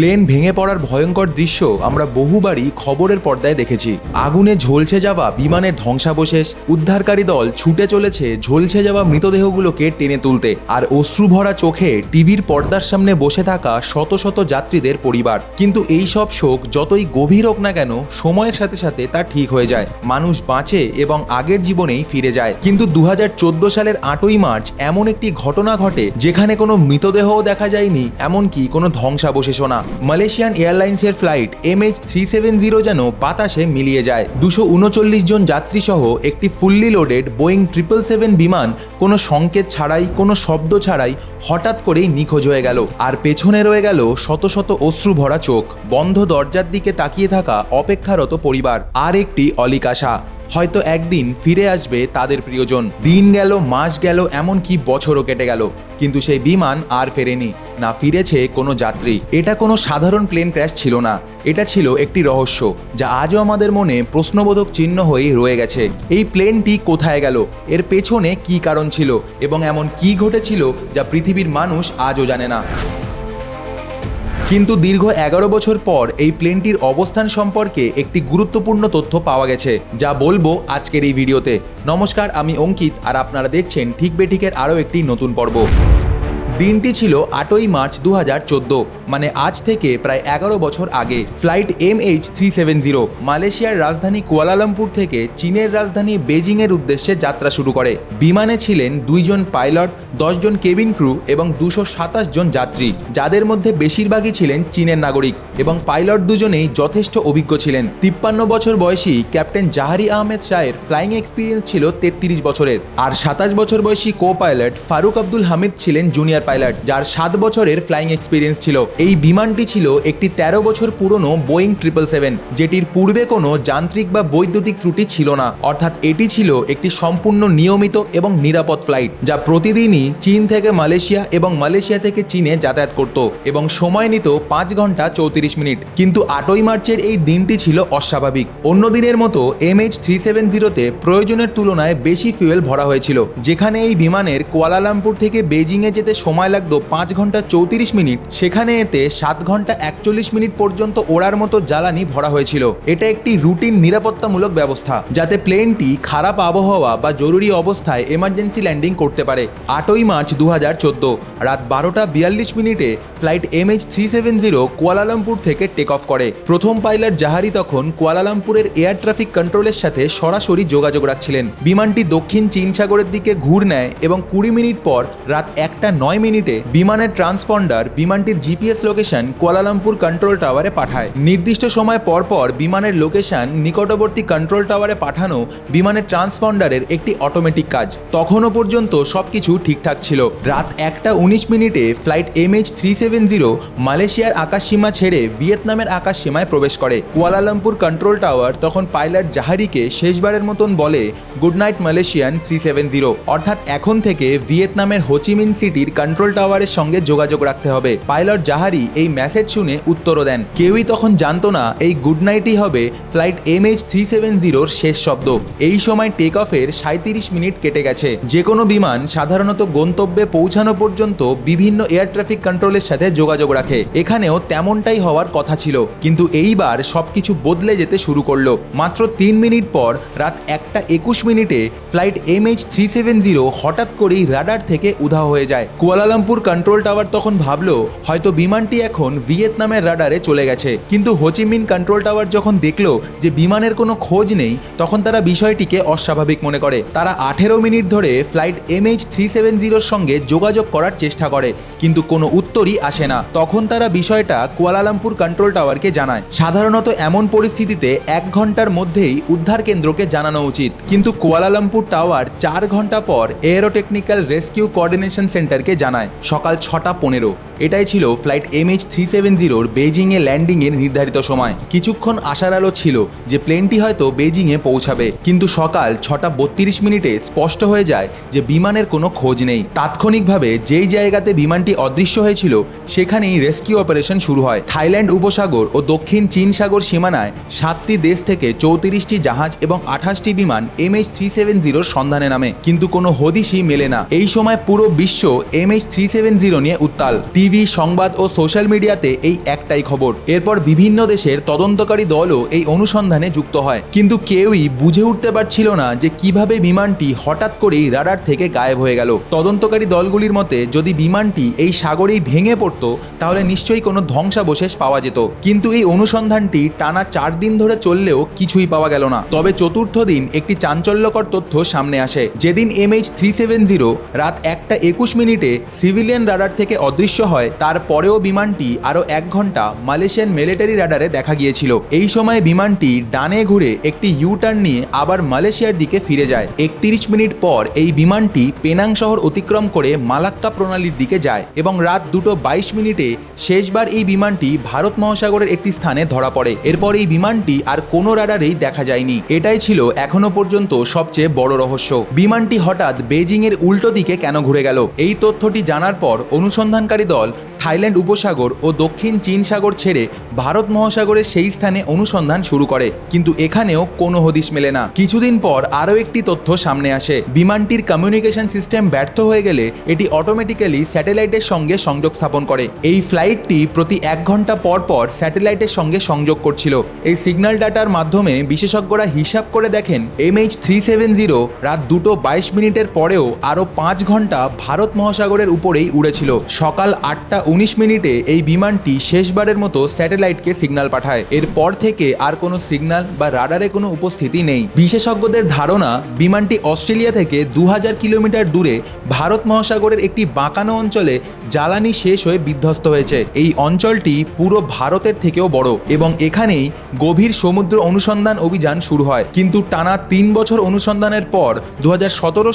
Plane ভেঙে পড়ার ভয়ঙ্কর দৃশ্য আমরা বহুবারই খবরের পর্দায় দেখেছি। আগুনে ঝলসে যাওয়া বিমানের ধ্বংসাবশেষ, উদ্ধারকারী দল ছুটে চলেছে ঝলসে যাওয়া মৃতদেহগুলোকে টেনে তুলতে, আর অশ্রু ভরা চোখে টিভির পর্দার সামনে বসে থাকা শত শত যাত্রীদের পরিবার। কিন্তু এই সব শোক যতই গভীর হোক না কেন, সময়ের সাথে সাথে তা ঠিক হয়ে যায়। মানুষ বাঁচে এবং আগের জীবনেই ফিরে যায়। কিন্তু দু হাজার চোদ্দ সালের আটই মার্চ এমন একটি ঘটনা ঘটে, যেখানে কোনো মৃতদেহও দেখা যায়নি, এমনকি কোনো ধ্বংসাবশেষও না। মালয়েশিয়ান এয়ারলাইন্সের flight M H three seven zero যেন বাতাসে মিলিয়ে যায়। দুশো উনচল্লিশ জন যাত্রী সহ একটি ফুল্লি লোডেড বোয়িং ট্রিপল সেভেন বিমান কোনো সংকেত ছাড়াই, কোনো শব্দ ছাড়াই হঠাৎ করেই নিখোঁজ হয়ে গেল। আর পেছনে রয়ে গেল শত শত অশ্রু ভরা চোখ। বন্ধ দরজার দিকে তাকিয়ে থাকা অপেক্ষারত পরিবার। আর একটি অলিকাশা। হয়তো একদিন ফিরে আসবে তাদের প্রিয়জন। দিন গেল, মাস গেল, এমনকি বছরও কেটে গেল। কিন্তু সেই বিমান আর ফেরেনি, না ফিরেছে কোনো যাত্রী। এটা কোনো সাধারণ প্লেন ক্র্যাশ ছিল না। এটা ছিল একটি রহস্য, যা আজও আমাদের মনে প্রশ্নবোধক চিহ্ন হয়ে রয়ে গেছে। এই প্লেনটি কোথায় গেল? এর পেছনে কি কারণ ছিল? এবং এমন কি ঘটেছিল যা পৃথিবীর মানুষ আজও জানে না? কিন্তু দীর্ঘ এগারো বছর পর এই প্লেনটির অবস্থান সম্পর্কে একটি গুরুত্বপূর্ণ তথ্য পাওয়া গেছে, যা বলব আজকের এই ভিডিওতে। নমস্কার, আমি অঙ্কিত, আর আপনারা দেখছেন ঠিক বেঠিকের আরও একটি নতুন পর্ব। দিনটি ছিল আটই মার্চ দু হাজার চোদ্দ মানে আজ থেকে প্রায় এগারো বছর আগে। Flight M H three seven zero, মালয়েশিয়ার রাজধানী কুয়ালালামপুর থেকে চীনের রাজধানী বেজিংয়ের উদ্দেশ্যে যাত্রা শুরু করে। বিমানে ছিলেন দুইজন পাইলট, দশজন কেবিন ক্রু এবং দুশো সাতাশ জন যাত্রী, যাদের মধ্যে বেশিরভাগই ছিলেন চীনের নাগরিক এবং পাইলট দুজনেই যথেষ্ট অভিজ্ঞ ছিলেন। তিপ্পান্ন বছর বয়সী ক্যাপ্টেন জাহারি আহমেদ শাহের ফ্লাইং এক্সপিরিয়েন্স ছিল তেত্রিশ বছরের। আর সাতাশ বছর বয়সী co pilot Fariq Abdul Hamid ছিলেন জুনিয়র পাইলট, যার সাত বছরের ফ্লাইং এক্সপিরিয়েন্স ছিল। এই বিমানটি ছিল একটি তেরো বছর পুরনো বোয়িং ট্রিপল সেভেন যেটির পূর্বে কোনো যান্ত্রিক বা বৈদ্যুতিক ত্রুটি ছিল না। অর্থাৎ এটি ছিল একটি সম্পূর্ণ নিয়মিত এবং নিরাপদ ফ্লাইট যা প্রতিদিনই চীন থেকে মালয়েশিয়া এবং মালয়েশিয়া থেকে চীনে যাতায়াত করত এবং সময় নিত পাঁচ ঘণ্টা চৌত্রিশ মিনিট। কিন্তু আটই মার্চের এই দিনটি ছিল অস্বাভাবিক। অন্য দিনের মতো এম এইচ থ্রি সেভেন জিরোতে প্রয়োজনের তুলনায় বেশি ফুয়েল ভরা হয়েছিল, যেখানে এই বিমানের কুয়ালালামপুর থেকে বেজিংয়ে যেতে সময় লাগতো পাঁচ ঘণ্টা চৌত্রিশ মিনিট। সেখানে এতে সাত ঘণ্টা একচল্লিশ মিনিট পর্যন্ত ওড়ার মতো জ্বালানি ভরা হয়েছিল। এটা একটি রুটিন নিরাপত্তামূলক ব্যবস্থা, যাতে প্লেনটি খারাপ আবহাওয়া বা জরুরি অবস্থায় এমার্জেন্সি ল্যান্ডিং করতে পারে। আটই মার্চ দু হাজার চোদ্দ, রাত বারোটা বিয়াল্লিশ মিনিটে flight M H three seven zero Kuala Lumpur থেকে টেক অফ করে। প্রথম পাইলট জাহারি তখন কুয়ালালামপুরের এয়ার ট্রাফিক কন্ট্রোলের সাথে সরাসরি যোগাযোগ রাখছিলেন। বিমানটি দক্ষিণ চীন সাগরের দিকে ঘুর নেয় এবং কুড়ি মিনিট পর রাত একটা নয় মিনিটে বিমানের ট্রান্সপন্ডার বিমানটির জিপিএস লোকেশন কুয়ালালামপুর কন্ট্রোল টাওয়ারে পাঠায়। নির্দিষ্ট সময় পর পর বিমানের লোকেশন নিকটবর্তী কন্ট্রোল টাওয়ারে পাঠানো বিমানের ট্রান্সপন্ডারের একটি অটোমেটিক কাজ। তখনও পর্যন্ত সবকিছু ঠিকঠাক ছিল। রাত একটা উনিশ মিনিটে flight M H three seven zero মালয়েশিয়ার আকাশসীমা ছেড়ে ভিয়েতনামের আকাশসীমায় প্রবেশ করে। কুয়ালালামপুর কন্ট্রোল টাওয়ার তখন পাইলট জাহারিকে শেষবারের মতন বলে, good night Malaysian three seven zero. অর্থাৎ এখন থেকে ভিয়েতনামের হোচিমিন সিটির কন্ট্রোল টাওয়ারের সঙ্গে যোগাযোগ রাখতে হবে। পাইলট জাহারি এই মেসেজ শুনে উত্তরও দেন। কেউই তখন জানতো না এই গুড নাইটই হবে flight M H three seven জিরোর শেষ শব্দ। এই সময় টেক অফের সাঁত্রিশ মিনিট কেটে গেছে। যে কোনো বিমান সাধারণত গন্তব্যে পৌঁছানো পর্যন্ত বিভিন্ন এয়ার ট্রাফিক কন্ট্রোলের সাথে যোগাযোগ রাখে। এখানেও তেমনটাই হওয়ার কথা ছিল। কিন্তু এইবার সবকিছু বদলে যেতে শুরু করল। মাত্র তিন মিনিট পর রাত একটা একুশ মিনিটে flight M H three seven zero হঠাৎ করেই রাডার থেকে উধাও হয়ে যায়। কুয়ালালামপুর কন্ট্রোল টাওয়ার তখন ভাবলো, হয়তো বিমানটি এখন ভিয়েতনামের রাডারে চলে গেছে। কিন্তু হোচিমিন কন্ট্রোল টাওয়ার যখন দেখল যে বিমানের কোনো খোঁজ নেই, তখন তারা বিষয়টিকে অস্বাভাবিক মনে করে। তারা আঠেরো মিনিট ধরে flight M H three seven জিরোর সঙ্গে যোগাযোগ করার চেষ্টা করে, কিন্তু কোনো উত্তরই আসে না। তখন তারা বিষয়টা কুয়ালালামপুর কন্ট্রোল টাওয়ারকে জানায়। সাধারণত এমন পরিস্থিতিতে এক ঘণ্টার মধ্যেই উদ্ধার কেন্দ্রকে জানানো উচিত। কিন্তু কুয়ালালামপুর টাওয়ার চার ঘণ্টা পর এয়ারোটেকনিক্যাল রেস্কিউ কোঅর্ডিনেশন সেন্টারকে জানায়, সকাল ছটা পনেরো। এটাই ছিল flight M H three seven জিরোর বেজিংয়ে ল্যান্ডিংয়ের নির্ধারিত সময়। কিছুক্ষণ আশার আলো ছিল যে প্লেনটি হয়তো বেজিংয়ে পৌঁছাবে। কিন্তু সকাল ছটা বত্রিশ মিনিটে স্পষ্ট হয়ে যায় যে বিমানের কোনো খোঁজ নেই। তাৎক্ষণিকভাবে যেই জায়গাতে বিমানটি অদৃশ্য হয়েছিল, সেখানেই রেস্কিউ অপারেশন শুরু হয়। থাইল্যান্ড উপসাগর ও দক্ষিণ চীন সাগর সীমানায় সাতটি দেশ থেকে চৌত্রিশটি জাহাজ এবং আঠাশটি বিমান এম এইচ থ্রি সেভেন জিরোর সন্ধানে নামে। কিন্তু কোনো হদিশই মেলে না। এই সময় পুরো বিশ্ব এমএইচ থ্রি সেভেন জিরো নিয়ে উত্তাল। টিভি, সংবাদ ও সোশ্যাল মিডিয়াতে এই একটাই খবর। এরপর বিভিন্ন দেশের তদন্তকারী দলও এই অনুসন্ধানে যুক্ত হয়। কিন্তু কেউই বুঝে উঠতে পারছিল না যে কীভাবে বিমানটি হঠাৎ করেই রাডার থেকে গায়েব হয়ে গেল। তদন্তকারী দলগুলির মতে, যদি বিমানটি এই সাগরেই ভেঙে পড়ত, তাহলে নিশ্চয়ই কোনো ধ্বংসাবশেষ পাওয়া যেত। কিন্তু এই অনুসন্ধানটি টানা চার দিন ধরে চললেও কিছুই পাওয়া গেল না। তবে চতুর্থ দিন একটি চাঞ্চল্যকর তথ্য সামনে আসে। যেদিন এমএইচ থ্রি সেভেন জিরো রাত একটা একুশ মিনিটে সিভিলিয়ান রাডার থেকে অদৃশ্য হয় তারপরেও বিমানটি আরও এক ঘণ্টা মালয়েশিয়ান মিলিটারি রাডারে দেখা গিয়েছিল। এই সময় বিমানটি ডানে ঘুরে একটি ইউ টার্ন নিয়ে আবার মালয়েশিয়ার দিকে ফিরে যায়। একত্রিশ মিনিট পর এই বিমানটি পেনাং শহর অতিক্রম করে মালাক্কা প্রণালীর দিকে যায় এবং রাত দুটো বাইশ মিনিটে শেষবার এই বিমানটি ভারত মহাসাগরের একটি স্থানে ধরা পড়ে। এরপর এই বিমানটি আর কোনো রাডারেই দেখা যায়নি। এটাই ছিল এখনও পর্যন্ত সবচেয়ে বড় রহস্য। বিমানটি হঠাৎ বেজিং এর উল্টো দিকে কেন ঘুরে গেল? এই তথ্যটি জানার পর অনুসন্ধানকারী দল থাইল্যান্ড উপসাগর ও দক্ষিণ চীন সাগর ছেড়ে ভারত মহাসাগরের সেই স্থানে অনুসন্ধান শুরু করে। কিন্তু এখানেও কোনো হদিশ মেলে না। কিছুদিন পর আরও একটি তথ্য সামনে আসে। বিমানটির কমিউনিকেশন সিস্টেম ব্যর্থ হয়ে গেলে এটি অটোমেটিক্যালি স্যাটেলাইটের সঙ্গে সংযোগ স্থাপন করে। এই ফ্লাইটটি প্রতি এক ঘণ্টা পর পর স্যাটেলাইটের সঙ্গে সংযোগ করছিল। এই সিগন্যাল ডাটার মাধ্যমে বিশেষজ্ঞরা হিসাব করে দেখেন, এমএইচ থ্রি সেভেন জিরো রাত দুটো বাইশ মিনিটের পরেও আরও পাঁচ ঘণ্টা ভারত মহাসাগরের উপরেই উড়েছিল। সকাল আটটা উনিশ মিনিটে এই বিমানটি শেষবারের মতো স্যাটেলাইটকে সিগন্যাল পাঠায়। এরপর থেকে আর কোনো সিগন্যাল বা রাডারে কোনো উপস্থিতি নেই। বিশেষজ্ঞদের ধারণা, বিমানটি অস্ট্রেলিয়া থেকে দু হাজার কিলোমিটার দূরে ভারত মহাসাগরের একটি বাঁকানো অঞ্চলে জ্বালানি শেষ হয়ে বিধ্বস্ত হয়েছে। এই অঞ্চলটি পুরো ভারতের থেকেও বড় এবং এখানেই গভীর সমুদ্র অনুসন্ধান অভিযান শুরু হয়। কিন্তু টানা তিন বছর অনুসন্ধানের পর দু হাজার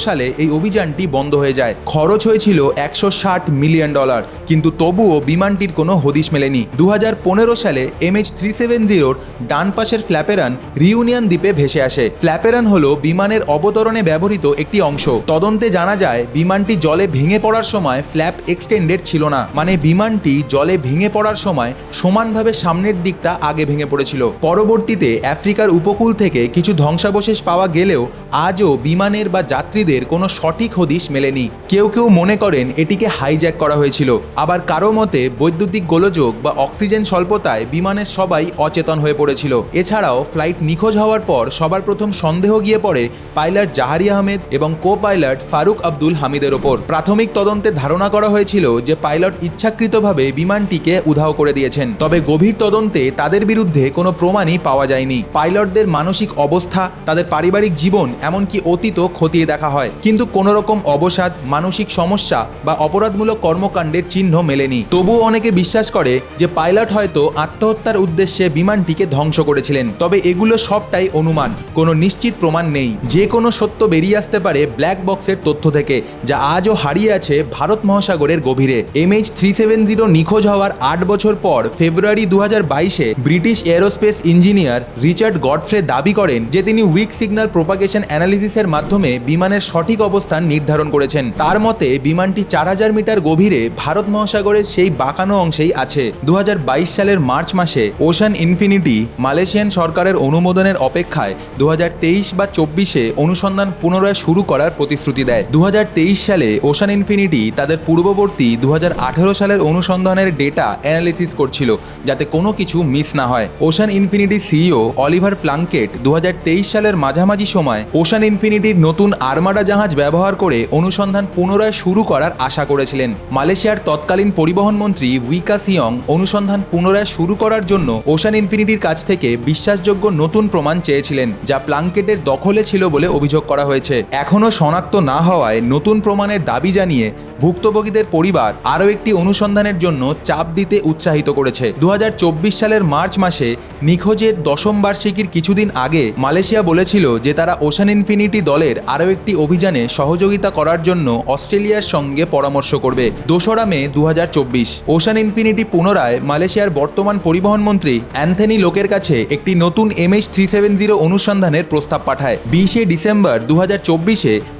সালে এই অভিযানটি বন্ধ হয়ে যায়। খরচ হয়েছিল একশো ষাট মিলিয়ন ডলার, কিন্তু তবুও বিমানটির কোনো হদিশ মেলেনি। দু হাজার পনেরো সালে এমএইচ থ্রি সেভেন জিরোর ডান পাশের ফ্ল্যাপেরান রিউনিয়ন দ্বীপে ভেসে আসে। ফ্ল্যাপেরান হলো বিমানের অবতরণে ব্যবহৃত একটি অংশ। তদন্তে জানা যায়, বিমানটি জলে ভেঙে পড়ার সময় ফ্ল্যাপ এক্সটেন্ডেড ছিল না মানে বিমানটি জলে ভেঙে পড়ার সময় সমানভাবে সামনের দিকটা আগে ভেঙে পড়েছিল। পরবর্তীতে আফ্রিকার উপকূল থেকে কিছু ধ্বংসাবশেষ পাওয়া গেলেও আজও বিমানের বা যাত্রীদের কোনো সঠিক হদিশ মেলেনি। কেউ কেউ মনে করেন এটিকে হাইজ্যাক করা হয়েছিল। আবার কারও মতে, বৈদ্যুতিক গোলযোগ বা অক্সিজেন স্বল্পতায় বিমানের সবাই অচেতন হয়ে পড়েছিল। এছাড়াও ফ্লাইট নিখোঁজ হওয়ার পর সবার প্রথম সন্দেহ গিয়ে পড়ে পাইলট জাহারি আহমেদ এবং কো পাইলট ফারুক আব্দুল হামিদের ওপর। প্রাথমিক তদন্তে ধারণা করা হয়েছিল যে পাইলট ইচ্ছাকৃতভাবে বিমানটিকে উধাও করে দিয়েছেন। তবে গভীর তদন্তে তাদের বিরুদ্ধে কোনো প্রমাণই পাওয়া যায়নি। পাইলটদের মানসিক অবস্থা, তাদের পারিবারিক জীবন, এমনকি অতীতও খতিয়ে দেখা হয়। কিন্তু কোনো রকম অবসাদ, মানসিক সমস্যা বা অপরাধমূলক কর্মকাণ্ডের চিহ্ন মেলেনি। তবুও অনেকে বিশ্বাস করে যে পাইলট হয়তো আত্মহত্যার উদ্দেশ্যে বিমানটিকে ধ্বংস করেছিলেন। তবে এগুলো সবটাই অনুমান। কোনো নিশ্চিত প্রমাণ নেই। যে কোনো সত্য বেরিয়ে আসতে পারে ব্ল্যাক বক্সের তথ্য থেকে, যা আজও হারিয়ে আছে ভারত মহাসাগরের গভীরে। এমএইচ থ্রি সেভেন জিরো নিখোঁজ হওয়ার আট বছর পর ফেব্রুয়ারি দু বাইশে British aerospace engineer Richard Godfrey দাবি করেন যে তিনি উইক সিগন্যাল প্রোপাগেশন অ্যানালিসিসের মাধ্যমে বিমানের সঠিক অবস্থান নির্ধারণ করেছেন। তার মতে, বিমানটি চার হাজার মিটার গভীরে ভারত মহাসাগরের সেই বাঁকানো অংশেই আছে। দুহাজার বাইশ সালের মার্চ মাসে ওশান ইনফিনিটি, মালয়েশিয়ান সরকারের অনুমোদনের অপেক্ষায় দুহাজার তেইশ বা চব্বিশে অনুসন্ধান পুনরায় শুরু করার প্রতিশ্রুতি দেয়। দুহাজার তেইশ সালে ওশান ইনফিনিটি তাদের পূর্ববর্তী দু হাজার আঠারো সালের অনুসন্ধানের ডেটা অ্যানালিসিস করছিল, যাতে কোনো কিছু মিস না হয়। Ocean Infinity CEO Oliver Plunkett দু হাজার তেইশ সালের মাঝামাঝি সময় ওশান ইনফিনিটির নতুন আর্মাডা জাহাজ ব্যবহার করে অনুসন্ধান পুনরায় শুরু করার আশা করেছিলেন। মালয়েশিয়ার তৎকালীন পরিবহন মন্ত্রী উইকা সিয়ং অনুসন্ধান পুনরায় শুরু করার জন্য ওশান ইনফিনিটির কাছ থেকে বিশ্বাসযোগ্য নতুন প্রমাণ চেয়েছিলেন, যা প্লাঙ্কেটের দখলে ছিল বলে অভিযোগ করা হয়েছে। এখনও শনাক্ত না হওয়ায় নতুন প্রমাণের দাবি জানিয়ে ভুক্তভোগীদের পরিবার আরও একটি অনুসন্ধানের জন্য চাপ দিতে উৎসাহিত করেছে। দুহাজার চব্বিশ সালের মার্চ মাসে নিখোঁজের দশম বার্ষিকীর কিছুদিন আগে মালয়েশিয়া বলেছিল যে তারা ওশান ইনফিনিটি দলের আরও একটি অভিযানে সহযোগিতা করার জন্য অস্ট্রেলিয়ার সঙ্গে পরামর্শ করবে। দোসরা মে দুহাজার চব্বিশ ওশান ইনফিনিটি পুনরায় মালয়েশিয়ার বর্তমান পরিবহন মন্ত্রী অ্যান্থনি লোকের কাছে একটি নতুন এমএইচ থ্রি সেভেন জিরো অনুসন্ধানের প্রস্তাব পাঠায়। বিশে ডিসেম্বর দু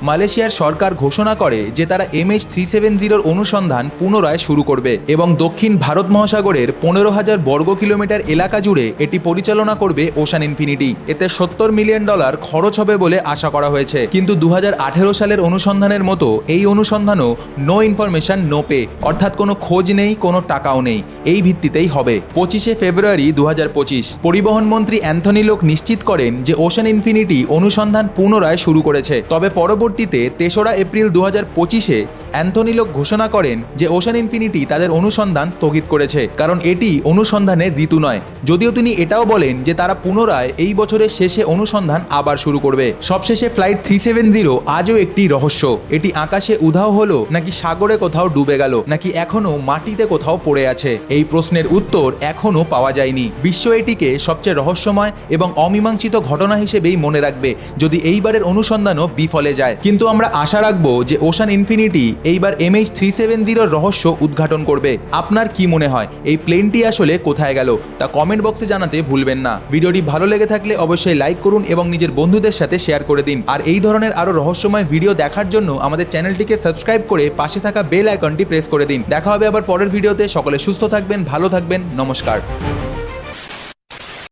মালয়েশিয়ার সরকার ঘোষণা করে যে তারা এমএইচ থ্রি সেভেন জিরোর অনুসন্ধান পুনরায় শুরু করবে এবং দক্ষিণ ভারত মহাসাগরের পনেরো হাজার বর্গ কিলোমিটার এলাকা জুড়ে এটি পরিচালনা করবে ওশান ইনফিনিটি এতে সত্তর মিলিয়ন ডলার খরচ হবে বলে আশা করা হয়েছে। কিন্তু দু হাজার আঠেরো সালের অনুসন্ধানের মতো এই অনুসন্ধানও নো ইনফরমেশন নো পে অর্থাৎ কোনো খোঁজ নেই, কোনো টাকাও নেই। এই ভিত্তিতেই হবে। পঁচিশে ফেব্রুয়ারি দু হাজার পঁচিশ। পরিবহন মন্ত্রী অ্যান্থনি লোক নিশ্চিত করেন যে ওশান ইনফিনিটি অনুসন্ধান পুনরায় শুরু করেছে। তবে পরবর্তীতে তেসরা এপ্রিল দু হাজার পঁচিশে অ্যান্থনি লোক ঘোষণা করেন যে ওশান ইনফিনিটি তাদের অনুসন্ধান স্থগিত করেছে, কারণ এটি অনুসন্ধানের ঋতু নয়। যদিও তিনি এটাও বলেন যে তারা পুনরায় এই বছরের শেষে অনুসন্ধান আবার শুরু করবে। সবশেষে ফ্লাইট থ্রি সেভেন জিরো আজও একটি রহস্য। এটি আকাশে উধাও হলো নাকি সাগরে কোথাও ডুবে গেল, নাকি এখনও মাটিতে কোথাও পড়ে আছে? এই প্রশ্নের উত্তর এখনও পাওয়া যায়নি। বিশ্ব এটিকে সবচেয়ে রহস্যময় এবং অমীমাংসিত ঘটনা হিসেবেই মনে রাখবে, যদি এইবারের অনুসন্ধানও বিফলে যায়। কিন্তু আমরা আশা রাখব যে ওশান ইনফিনিটি এইবার এমএইচ থ্রি সেভেন জিরোর রহস্য উদ্ঘাটন করবে। আপনার কি মনে হয়? এই প্লেনটি আসলে কোথায় গেল? তা কমেন্ট বক্সে জানাতে ভুলবেন না। ভিডিওটি ভালো লেগে থাকলে অবশ্যই লাইক করুন এবং নিজের বন্ধুদের সাথে শেয়ার করে দিন। আর এই ধরনের আরও রহস্যময় ভিডিও দেখার জন্য আমাদের চ্যানেলটিকে সাবস্ক্রাইব করে পাশে থাকা বেল আইকনটি প্রেস করে দিন। দেখা হবে আবার পরের ভিডিওতে সকলে সুস্থ থাকবেন, ভালো থাকবেন, নমস্কার।